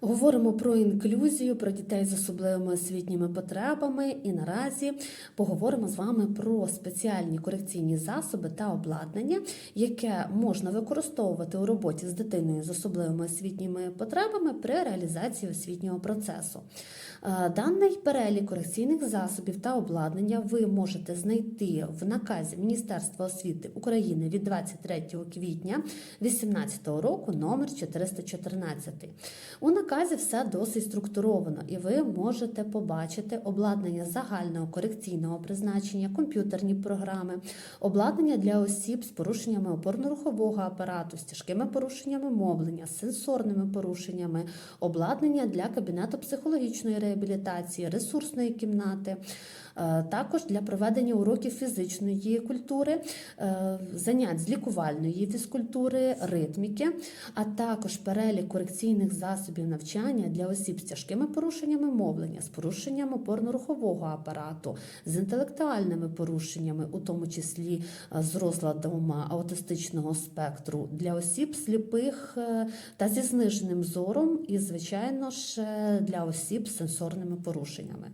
Говоримо про інклюзію, про дітей з особливими освітніми потребами, і наразі поговоримо з вами про спеціальні корекційні засоби та обладнання, яке можна використовувати у роботі з дитиною з особливими освітніми потребами при реалізації освітнього процесу. Е, Даний перелік корекційних засобів та обладнання ви можете знайти в наказі Міністерства освіти України від 23 квітня 2018 року номер 414. У наказі все досить структуровано, і ви можете побачити обладнання загального корекційного призначення, комп'ютерні програми, обладнання для осіб з порушеннями опорно-рухового апарату, тяжкими порушеннями мовлення, сенсорними порушеннями, обладнання для кабінету психологічної реабілітації, ресурсної кімнати. Е, Також для проведення уроків фізичної культури, е, занять з лікувальної фізкультури, ритміки, а також перелік корекційних засобів навчання для осіб з тяжкими порушеннями мовлення, з порушенням опорно-рухового апарату, з інтелектуальними порушеннями, у тому числі е, з розладом аутистичного спектру, для осіб сліпих е, та зі зниженим зором, і, звичайно ж, е, для осіб з сенсорними порушеннями.